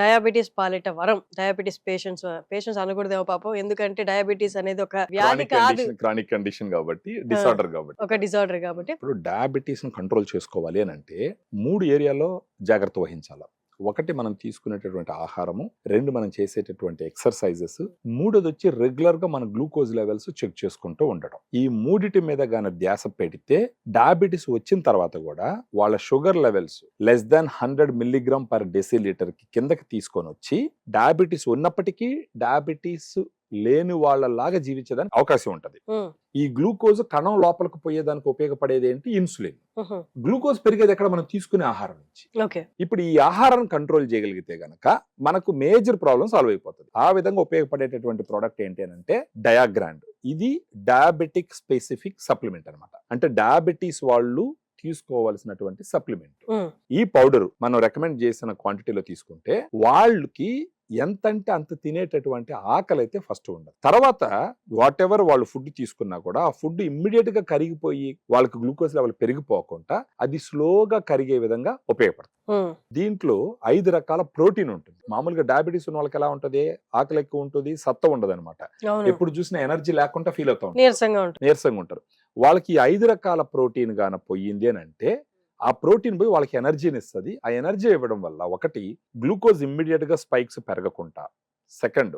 Diabetes పాలిట వరం. Diabetes patients patients అనకూడదేమో పాపం. ఎందుకంటే డయాబెటీస్ అనేది ఒక వ్యాధి కాదు. క్రానిక్ కండిషన్ కాబట్టి డిసార్డర్ కాబట్టి. ఒక డిజార్డర్ కాబట్టి. ఇప్పుడు డయాబెటీస్ని కంట్రోల్ చేసుకోవాలి అని అంటే మూడు ఏరియాలో జాగ్రత్త వహించాలి? ఒకటి మనం తీసుకునేటటువంటి ఆహారము రెండు మనం చేసేటటువంటి ఎక్సర్సైజెస్ మూడోది వచ్చి రెగ్యులర్గా మన గ్లూకోజ్ లెవెల్స్ చెక్ చేసుకుంటూ ఉండడం ఈ మూడిటి మీద గాన ధ్యాస పెడితే డయాబెటీస్ వచ్చిన తర్వాత కూడా వాళ్ళ sugar levels less than hundred milligram per డెసిలీటర్కి కిందకి తీసుకొని వచ్చి డయాబెటీస్ ఉన్నప్పటికీ డయాబెటీస్ లేని వాళ్ళలాగా జీవించడానికి అవకాశం ఉంటది. ఈ గ్లూకోజ్ కణం లోపలికి పోయేదానికి ఉపయోగపడేది ఏంటి? ఇన్సులిన్. గ్లూకోజ్ పెరిగేది ఎక్కడ? మనం తీసుకునే ఆహారం నుంచి. ఇప్పుడు ఈ ఆహారాన్ని కంట్రోల్ చేయగలిగితే గనక మనకు మేజర్ ప్రాబ్లమ్ సాల్వ్ అయిపోతుంది. ఆ విధంగా ఉపయోగపడేటటువంటి ప్రోడక్ట్ ఏంటి అని అంటే డయాగ్రాండ్. ఇది డయాబెటిక్ స్పెసిఫిక్ సప్లిమెంట్ అన్నమాట. అంటే డయాబెటీస్ వాళ్ళు తీసుకోవాల్సినటువంటి సప్లిమెంట్. ఈ పౌడర్ మనం రికమెండ్ చేసిన క్వాంటిటీలో తీసుకుంటే వాళ్ళకి ఎంత అంటే అంత తినేటటువంటి ఆకలి అయితే ఫస్ట్ ఉండదు. తర్వాత వాట్ ఎవర్ వాళ్ళు ఫుడ్ తీసుకున్నా కూడా ఆ ఫుడ్ ఇమ్మీడియట్గా కరిగిపోయి వాళ్ళకి గ్లూకోజ్ లెవెల్ పెరిగిపోకుండా అది స్లోగా కరిగే విధంగా ఉపయోగపడుతుంది. దీంట్లో ఐదు రకాల ప్రోటీన్ ఉంటుంది. మామూలుగా డయాబెటీస్ ఉన్న వాళ్ళకి ఎలా ఉంటది? ఆకలి ఎక్కువ ఉంటుంది సత్త ఉండదు అనమాట ఎప్పుడు చూసినా ఎనర్జీ లేకుండా ఫీల్ అవుతా నీరసంగా ఉంటారు. వాళ్ళకి ఈ ఐదు రకాల ప్రోటీన్ గాన పోయింది అని అంటే ఆ ప్రోటీన్ పోయి వాళ్ళకి ఎనర్జీని ఇస్తుంది. ఆ ఎనర్జీ ఇవ్వడం వల్ల ఒకటి గ్లూకోజ్ ఇమ్మీడియట్గా స్పైక్స్ పెరగకుండా. సెకండ్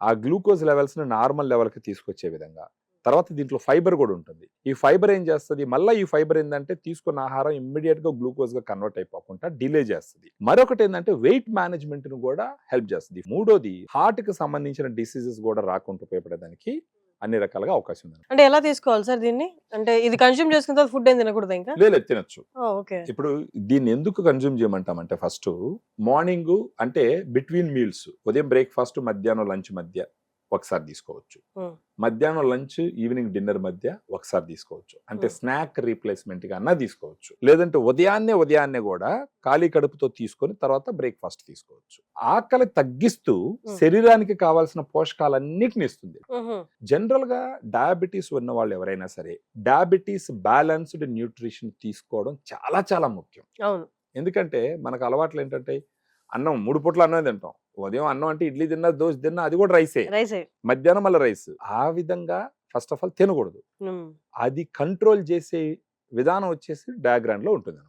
ఆ గ్లూకోజ్ లెవెల్స్ని నార్మల్ లెవెల్కి తీసుకొచ్చే విధంగా. తర్వాత దీంట్లో ఫైబర్ కూడా ఉంటుంది. ఈ ఫైబర్ ఏం చేస్తుంది? మళ్ళీ ఈ ఫైబర్ ఏంటంటే తీసుకున్న ఆహారం ఇమ్మీడియట్గా గ్లూకోజ్గా కన్వర్ట్ అయిపోకుండా డిలే చేస్తుంది. మరొకటి ఏంటంటే వెయిట్ మేనేజ్మెంట్ను కూడా హెల్ప్ చేస్తుంది. మూడోది హార్ట్కి సంబంధించిన డిసీజెస్ కూడా రాకుండా ఉపయోగపడేదానికి అన్ని రకాలుగా అవకాశం ఉంది. అంటే ఎలా తీసుకోవాలి సార్ దీన్ని? అంటే ఇది కన్స్యూమ్ చేసుకున్న తర్వాత ఫుడ్ ఏం తినకూడదు ఇంకా? లేదు తినొచ్చు. ఓకే. ఇప్పుడు దీన్ని ఎందుకు కన్జ్యూమ్ చేయమంటామంటే ఫస్ట్ మార్నింగ్ అంటే బిట్వీన్ మీల్స్ ఉదయం బ్రేక్ఫాస్ట్ మధ్యాహ్నం లంచ్ మధ్య ఒకసారి తీసుకోవచ్చు. మధ్యాహ్నం లంచ్ ఈవినింగ్ డిన్నర్ మధ్య ఒకసారి తీసుకోవచ్చు. అంటే. స్నాక్ రీప్లేస్మెంట్గా అన్నా తీసుకోవచ్చు. లేదంటే ఉదయాన్నే ఉదయాన్నే కూడా ఖాళీ కడుపుతో తీసుకొని తర్వాత బ్రేక్ఫాస్ట్ తీసుకోవచ్చు. ఆకలి తగ్గిస్తూ. శరీరానికి కావాల్సిన పోషకాలన్నిటిని ఇస్తుంది. జనరల్గా డయాబెటీస్ ఉన్న వాళ్ళు ఎవరైనా సరే డయాబెటీస్ బ్యాలెన్స్డ్ న్యూట్రిషన్ తీసుకోవడం చాలా చాలా ముఖ్యం. ఎందుకంటే మనకు అలవాట్లు ఏంటంటే అన్నం మూడు పూట్ల అన్నం తింటాం. ఉదయం అన్నం అంటే ఇడ్లీ తిన్నా దోశ తిన్నా అది కూడా రైసే. రైస్. మధ్యాహ్నం మళ్ళీ రైస్. ఆ విధంగా ఫస్ట్ ఆఫ్ ఆల్ తినకూడదు. అది కంట్రోల్ చేసే విధానం వచ్చేసి డయాగ్రామ్లో ఉంటుంది